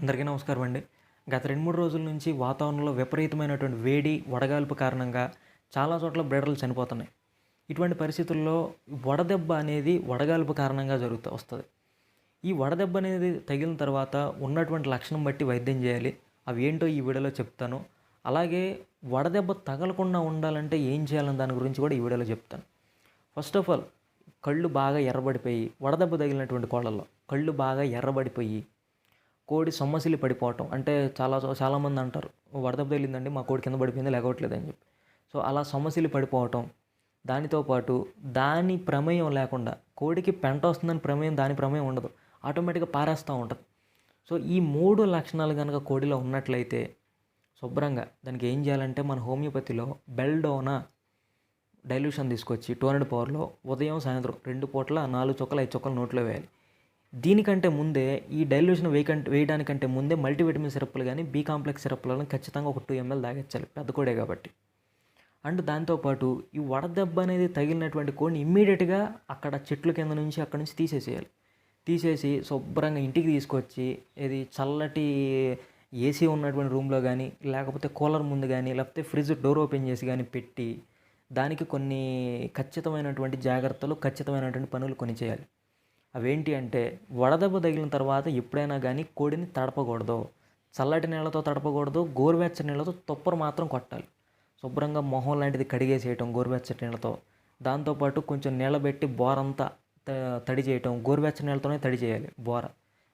అందరికీ నమస్కారం అండి. గత రెండు మూడు రోజుల నుంచి వాతావరణంలో విపరీతమైనటువంటి వేడి వడగాల్పు కారణంగా చాలా చోట్ల బ్రీడర్లు చనిపోతున్నాయి. ఇటువంటి పరిస్థితుల్లో వడదెబ్బ అనేది వడగాల్పు కారణంగా జరుగుతూ వస్తుంది. ఈ వడదెబ్బ అనేది తగిలిన తర్వాత ఉన్నటువంటి లక్షణం బట్టి వైద్యం చేయాలి. అవి ఏంటో ఈ వీడియోలో చెప్తాను. అలాగే వడదెబ్బ తగలకుండా ఉండాలంటే ఏం చేయాలని దాని గురించి కూడా ఈ వీడియోలో చెప్తాను. ఫస్ట్ ఆఫ్ ఆల్ కళ్ళు బాగా ఎర్రబడిపోయి వడదెబ్బ తగిలినటువంటి కోళ్ళల్లో కళ్ళు బాగా ఎర్రబడిపోయి కోడి సొమ్మసిల్లి పడిపోవటం అంటే చాలా చాలామంది అంటారు. వడదెబ్బ తగిలిందండి మా కోడి కింద పడిపోయింది లేకపోవట్లేదు అని చెప్పి. సో అలా సొమ్మసిల్లి పడిపోవటం దానితో పాటు దాని ప్రమేయం లేకుండా కోడికి పెంట వస్తుందని ప్రమేయం దాని ప్రమేయం ఉండదు. ఆటోమేటిక్గా పారేస్తూ ఉంటుంది. సో ఈ మూడు లక్షణాలు కనుక కోడిలో ఉన్నట్లయితే శుభ్రంగా దానికి ఏం చేయాలంటే మన హోమియోపతిలో బెల్డోనా డైల్యూషన్ తీసుకొచ్చి టూ హండ్రెడ్ పవర్లో ఉదయం సాయంత్రం రెండు పూట్ల నాలుగు చుక్కలు ఐదు చుక్కలు నోట్లో వేయాలి. దీనికంటే ముందే ఈ డైల్యూషన్ వేయకంటే వేయడానికంటే ముందే మల్టీవిటమిన్ సిరప్లు కానీ బీ కాంప్లెక్స్ సిరప్లను ఖచ్చితంగా ఒక టూ ఎంఎల్ తాగించాలి పెద్ద కోడే కాబట్టి. అండ్ దాంతోపాటు ఈ వడదెబ్బ అనేది తగిలినటువంటి కోడిని ఇమ్మీడియట్గా అక్కడ చెట్ల కింద నుంచి అక్కడ నుంచి తీసేసేయాలి. తీసేసి శుభ్రంగా ఇంటికి తీసుకొచ్చి ఇది చల్లటి ఏసీ ఉన్నటువంటి రూమ్లో కానీ లేకపోతే కూలర్ ముందు కానీ లేకపోతే ఫ్రిడ్జ్ డోర్ ఓపెన్ చేసి కానీ పెట్టి దానికి కొన్ని ఖచ్చితమైనటువంటి జాగ్రత్తలు ఖచ్చితమైనటువంటి పనులు కొన్ని చేయాలి. అవేంటి అంటే వడదెబ్బ తగిలిన తర్వాత ఎప్పుడైనా కానీ కోడిని తడపకూడదు. చల్లటి నీళ్ళతో తడపకూడదు. గోరువెచ్చటి నీళ్ళతో తొప్పరు మాత్రం కొట్టాలి. శుభ్రంగా మొహం లాంటిది కడిగేసేయటం గోరువెచ్చటి నీళ్ళతో. దాంతోపాటు కొంచెం నీళ్ళ పెట్టి బోరంతా తడి చేయటం గోరువెచ్చని నీళ్ళతోనే తడి చేయాలి బోర.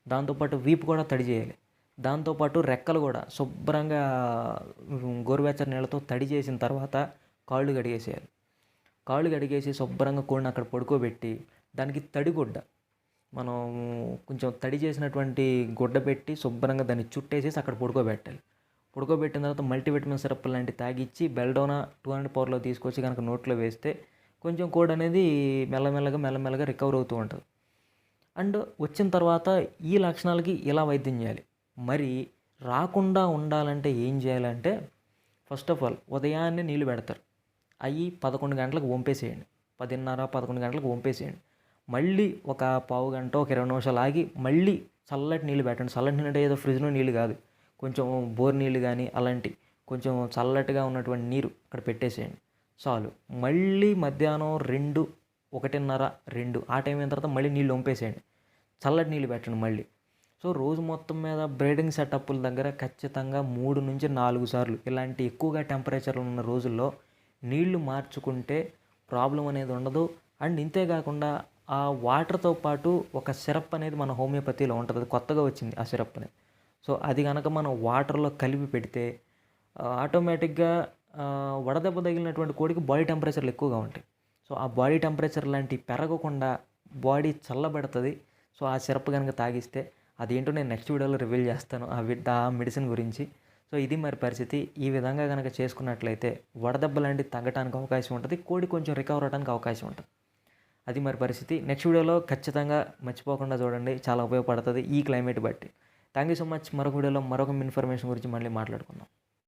దాంతోపాటు వీపు కూడా తడి చేయాలి. దాంతోపాటు రెక్కలు కూడా శుభ్రంగా గోరువెచ్చని నీళ్ళతో తడి చేసిన తర్వాత కాళ్ళు కడిగేసేయాలి. కాళ్ళు కడిగేసి శుభ్రంగా కోడిని అక్కడ పడుకోబెట్టి దానికి తడిగుడ్డ మనం కొంచెం తడి చేసినటువంటి గుడ్డ పెట్టి శుభ్రంగా దాన్ని చుట్టేసేసి అక్కడ పడుకోబెట్టాలి. పడుకోబెట్టిన తర్వాత మల్టీవిటమిన్ సిరప్ లాంటి తాగిచ్చి బెల్డోనా టూ హండ్రెడ్ పవర్లో తీసుకొచ్చి కనుక నోట్లో వేస్తే కొంచెం కోడ్ అనేది మెల్లమెల్లగా మెల్లమెల్లగా రికవర్ అవుతూ ఉంటుంది. అండ్ వచ్చిన తర్వాత ఈ లక్షణాలకి ఇలా వైద్యం చేయాలి? మరి రాకుండా ఉండాలంటే ఏం చేయాలంటే ఫస్ట్ ఆఫ్ ఆల్ ఉదయాన్నే నీళ్ళు పెడతారు. అవి పదకొండు గంటలకు వంపేసేయండి. పదిన్నర పదకొండు గంటలకు వంపేసేయండి. మళ్ళీ ఒక పావు గంట ఒక ఇరవై నిమిషాలు ఆగి మళ్ళీ చల్లటి నీళ్ళు పెట్టండి. చల్లటి నీళ్ళు అంటే ఏదో ఫ్రిడ్జ్లో నీళ్ళు కాదు. కొంచెం బోర్ నీళ్ళు కానీ అలాంటి కొంచెం చల్లటిగా ఉన్నటువంటి నీరు అక్కడ పెట్టేసేయండి. చాలు. మళ్ళీ మధ్యాహ్నం రెండు ఒకటిన్నర రెండు ఆ టైం అయిన తర్వాత మళ్ళీ నీళ్ళు వంపేసేయండి. చల్లటి నీళ్ళు పెట్టండి మళ్ళీ. సో రోజు మొత్తం మీద బ్రీడింగ్ సెటప్ల దగ్గర ఖచ్చితంగా మూడు నుంచి నాలుగు సార్లు ఇలాంటి ఎక్కువగా టెంపరేచర్లు ఉన్న రోజుల్లో నీళ్ళు మార్చుకుంటే ప్రాబ్లం అనేది ఉండదు. అండ్ ఇంతేకాకుండా ఆ వాటర్తో పాటు ఒక సిరప్ అనేది మన హోమియోపతిలో ఉంటుంది. అది కొత్తగా వచ్చింది ఆ సిరప్ అనేది సో అది కనుక మనం వాటర్లో కలిపి పెడితే ఆటోమేటిక్గా వడదెబ్బ తగిలినటువంటి కోడికి బాడీ టెంపరేచర్లు ఎక్కువగా ఉంటాయి. సో ఆ బాడీ టెంపరేచర్ లాంటివి పెరగకుండా బాడీ చల్లబడుతుంది. సో ఆ సిరప్ కనుక తాగిస్తే అదేంటో నేను నెక్స్ట్ వీడియోలో రివీల్ చేస్తాను ఆ వి ఆ మెడిసిన్ గురించి. సో ఇది మరి పరిస్థితి. ఈ విధంగా కనుక చేసుకున్నట్లయితే వడదెబ్బ లాంటివి తగ్గడానికి అవకాశం ఉంటుంది. కోడి కొంచెం రికవర్ అవడానికి అవకాశం ఉంటుంది. అది మరి పరిస్థితి. నెక్స్ట్ వీడియోలో ఖచ్చితంగా మర్చిపోకుండా చూడండి. చాలా ఉపయోగపడుతుంది ఈ క్లైమేట్ బట్టి. థ్యాంక్ యూ సో మచ్ మరొక వీడియోలో మరొక ఇన్ఫర్మేషన్ గురించి మళ్ళీ మాట్లాడుకుందాం.